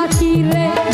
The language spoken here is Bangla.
ডাকি রে